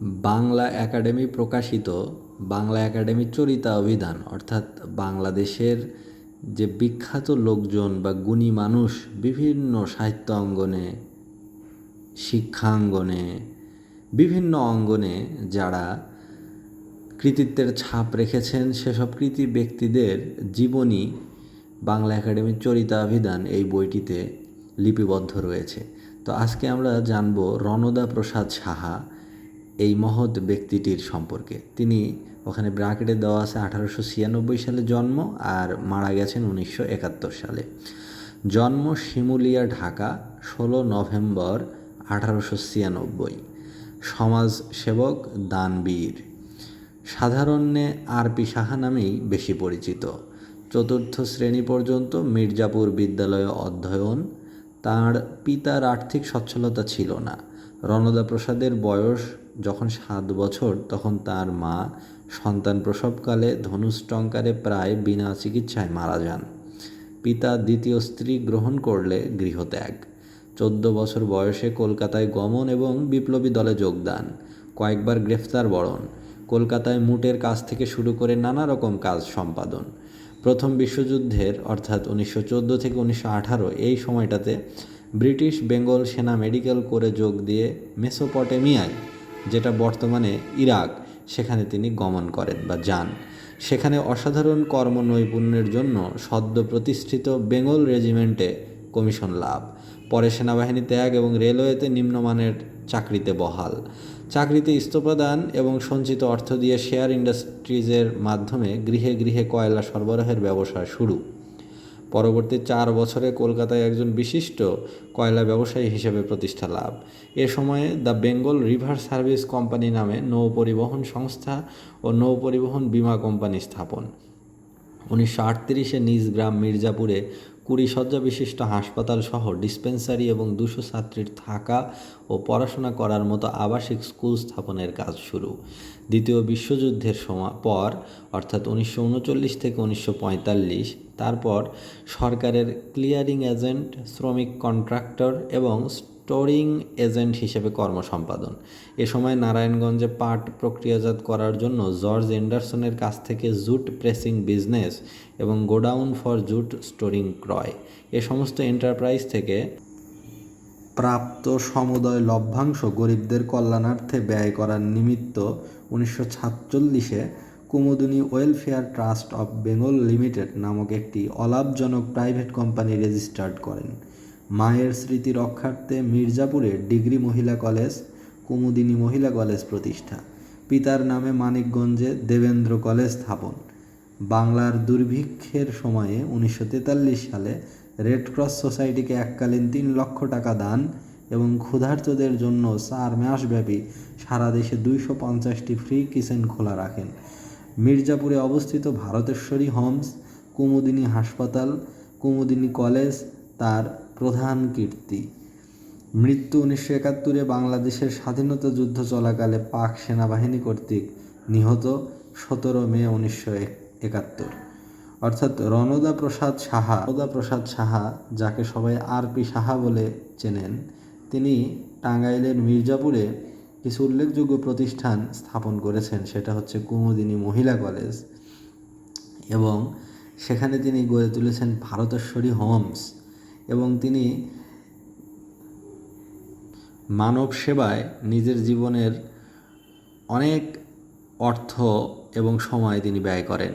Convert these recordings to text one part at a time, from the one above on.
Bangla academy প্রকাশিত Bangla academy Charida অভিধান, অর্থাৎ বাংলাদেশের যে বিখ্যাত লোকজন বা গুণী মানুষ বিভিন্ন সাহিত্য অঙ্গনে শিক্ষাঙ্গনে, বিভিন্ন অঙ্গনে যারা কৃতিত্বের ছাপ রেখেছেন, সেসব কৃতি ব্যক্তিদের জীবনী বাংলা একাডেমির চরিতাভিধান এই বইটিতে লিপিবদ্ধ রয়েছে। তো আজকে আমরা জানব রণদা প্রসাদ সাহা এই মহৎ ব্যক্তিটির সম্পর্কে। তিনি ওখানে ব্রাকেটে দেওয়া আছে আঠারোশো ছিয়ানব্বই সালে জন্ম আর মারা গেছেন উনিশশো একাত্তর সালে। জন্ম শিমুলিয়া, ঢাকা, ষোলো নভেম্বর আঠারোশো ছিয়ানব্বই। সমাজ সেবক, দানবীর। সাধারণ্যে আর পি সাহা নামেই বেশি পরিচিত। চতুর্থ শ্রেণি পর্যন্ত মির্জাপুর বিদ্যালয়ে অধ্যয়ন। তার পিতার আর্থিক সচ্ছলতা ছিল না। রণদা প্রসাদের বয়স যখন সাত বছর, তখন তার মা সন্তান প্রসবকালে ধনুষ্টঙ্কারে প্রায় বিনা চিকিৎসায় মারা যান। পিতা দ্বিতীয় স্ত্রী গ্রহণ করলে গৃহত্যাগ। চোদ্দ বছর বয়সে কলকাতায় গমন এবং বিপ্লবী দলে যোগদান। কয়েকবার গ্রেফতার বরণ। কলকাতায় মুটের কাজ থেকে শুরু করে নানা রকম কাজ সম্পাদন। প্রথম বিশ্বযুদ্ধের, অর্থাৎ উনিশশো চোদ্দ থেকে উনিশশো আঠারো এই সময়টাতে ব্রিটিশ বেঙ্গল সেনা মেডিকেল করে যোগ দিয়ে মেসোপটেমিয়ায়, যেটা বর্তমানে ইরাক, সেখানে তিনি গমন করেন বা যান। সেখানে অসাধারণ কর্মনৈপুণ্যের জন্য সদ্য প্রতিষ্ঠিত বেঙ্গল রেজিমেন্টে কমিশন লাভ। পরে সেনাবাহিনী ত্যাগ এবং রেলওয়েতে নিম্নমানের চাকরিতে বহাল। চাকরিতে ইস্তফা দান এবং সঞ্চিত অর্থ দিয়ে শেয়ার ইন্ডাস্ট্রিজের মাধ্যমে গৃহে গৃহে কয়লা সরবরাহের ব্যবসা শুরু। পরবর্তী চার বছরে কলকাতায় একজন বিশিষ্ট কয়লা ব্যবসায়ী হিসেবে প্রতিষ্ঠা লাভ। এ সময়ে the Bengal river service company নামে নৌ পরিবহন সংস্থা ও নৌ পরিবহন বীমা কোম্পানি স্থাপন। উনিশশো আটত্রিশে নিজ গ্রাম মির্জাপুরে কুড়ি শয্যা বিশিষ্ট হাসপাতাল সহ ডিসপেন্সারি এবং দুশো ছাত্রীর থাকা ও পড়াশোনা করার মতো আবাসিক স্কুল স্থাপনের কাজ শুরু। দ্বিতীয় বিশ্বযুদ্ধের সময় পর, অর্থাৎ উনিশশো উনচল্লিশ থেকে উনিশশো পঁয়তাল্লিশ, তারপর সরকারের ক্লিয়ারিং এজেন্ট, শ্রমিক কন্ট্রাক্টর এবং স্টোরিং এজেন্ট হিসেবে কর্ম সম্পাদন এ সময় নারায়ণগঞ্জে পাট প্রক্রিয়াজাত করার জন্য জর্জ এন্ডারসনের কাছ থেকে জুট প্রেসিং বিজনেস এবং গোডাউন ফর জুট স্টোরিং ক্রয়। এ সমস্ত এন্টারপ্রাইজ থেকে প্রাপ্ত সমুদয় লভ্যাংশ গরিবদের কল্যাণার্থে ব্যয় করার নিমিত্ত উনিশশো সাতচল্লিশে Kumudini welfare trust of Bengal limited নামক একটি অলাভজনক প্রাইভেট কোম্পানি রেজিস্টার্ড করেন। মায়ের স্মৃতি রক্ষার্থে মির্জাপুরে ডিগ্রি মহিলা কলেজ, কুমুদিনী মহিলা কলেজ প্রতিষ্ঠা। পিতার নামে মানিকগঞ্জে দেবেন্দ্র কলেজ স্থাপন। বাংলার দুর্ভিক্ষের সময়ে উনিশশো তেতাল্লিশ সালে রেড ক্রস সোসাইটিকে এককালীন তিন লক্ষ টাকা দান এবং ক্ষুধার্তদের জন্য চার মাসব্যাপী সারা দেশে দুইশো পঞ্চাশটি ফ্রি কিচেন খোলা রাখেন। মির্জাপুরে অবস্থিত ভারতেশ্বরী হোমস, কুমুদিনী হাসপাতাল, কুমুদিনী কলেজ, তার প্রধান কীর্তি। মৃত্যু উনিশশো একাত্তরে বাংলাদেশের স্বাধীনতা যুদ্ধ চলাকালে পাক সেনাবাহিনী কর্তৃক নিহত সতেরো মে উনিশশো একাত্তর। অর্থাৎ রণদা প্রসাদ সাহা, রণদা প্রসাদ সাহা, যাকে সবাই আর পি সাহা বলে চেনেন, তিনি টাঙ্গাইলের মির্জাপুরে কিছু উল্লেখযোগ্য প্রতিষ্ঠান স্থাপন করেছেন, সেটা হচ্ছে কুমুদিনী মহিলা কলেজ। এবং সেখানে তিনি গড়ে তুলেছেন ভারতেশ্বরী হোমস। এবং তিনি মানব সেবায় নিজের জীবনের অনেক অর্থ এবং সময় তিনি ব্যয় করেন।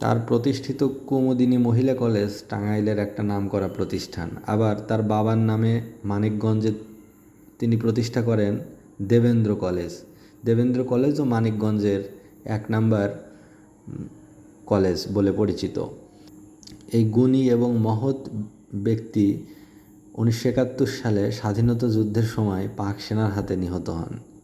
তার প্রতিষ্ঠিত কুমুদিনী মহিলা কলেজ টাঙ্গাইলের একটা নামকরা প্রতিষ্ঠান। আবার তার বাবার নামে মানিকগঞ্জে তিনি প্রতিষ্ঠা করেন দেবেন্দ্র কলেজ। দেবেন্দ্র কলেজও মানিকগঞ্জের এক নাম্বার কলেজ বলে পরিচিত। এই গুণী এবং মহৎ ব্যক্তি উনিশশো একাত্তর সালে স্বাধীনতা যুদ্ধের সময় পাক সেনার হাতে নিহত হন।